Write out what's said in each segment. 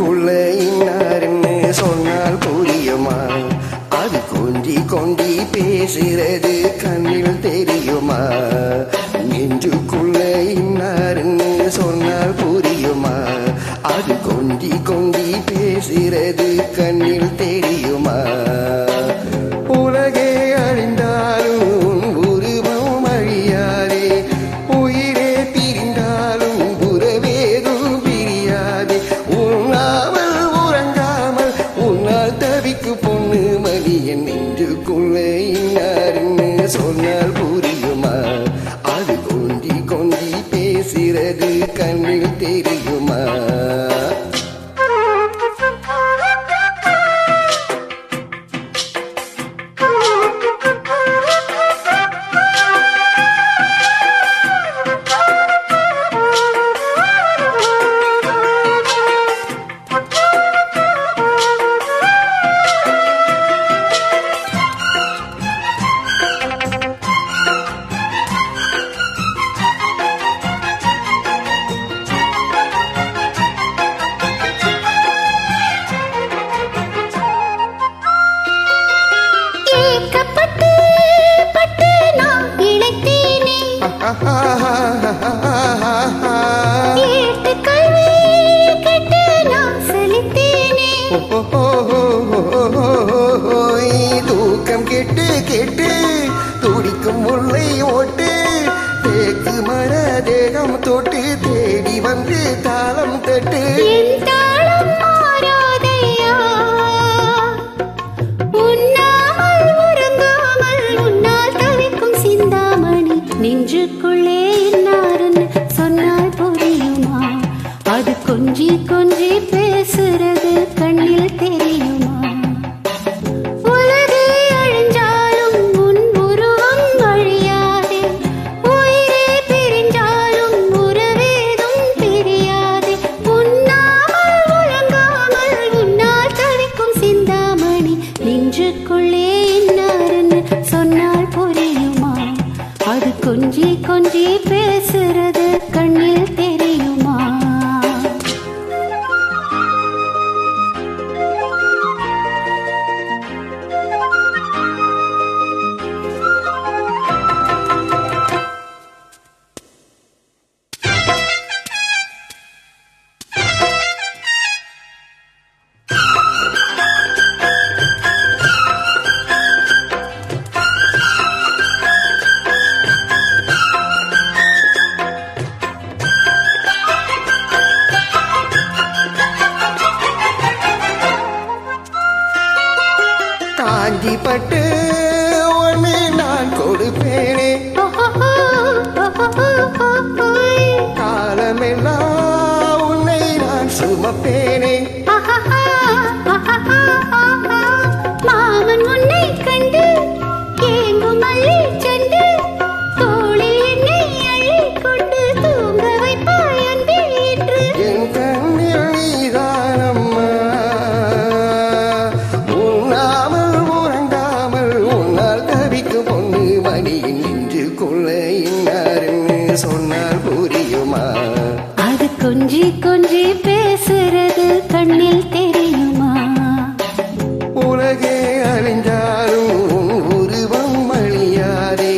அதுக்குள்ள இன்னாருன்னு சொன்னால் புரியுமா? அது கொஞ்சி கொண்டி பேசுறது கண்ணில் தெரியுமா? நெஞ்சுக்குள்ள இன்னாருன்னு சொன்னால் புரியுமா? அது கொஞ்சி கொண்டி பேசுறது கண்ணில் தெரியுமா? பேசுறது கண்ணில் தூக்கம் கெட்டு கெட்டு துடிக்கும் முல்லை ஓட்டு தேக்கு மர தேகம் தொட்டு தேடி வந்து தாளம் தட்டு சொன்னால் புரியுமா? அது கொஞ்சி கொஞ்சி காஞ்சி பட்டு ஒன்று நான் கொடுப்பேனே. காலமெல்லாம் உன்னை நான் சுமப்பேனே. புரியுமா அது கொஞ்சி கொஞ்சி பேசுறது கண்ணில் தெரியுமா? உலகே அழிஞ்சாலும் உருவம் அழியாதே.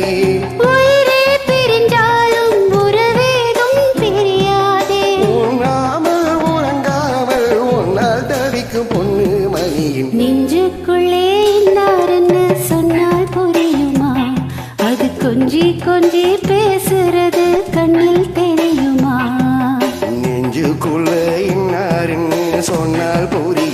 உயிரே பிரிஞ்சாலும் உறவேதும் பிரியாதே உண்ணாமல் உறங்காமல் உன்னால் தவிக்கும் பொண்ணு மணியின். நெஞ்சுக்குள்ளே இன்னாருன்னு சொன்னால் புரியுமா? அது கொஞ்சி கொஞ்சி பேசுறது கண்ணில் தெரியுமா நெஞ்சுக்குள்ள இன்னாருன்னு சொன்னால் புரியுமா.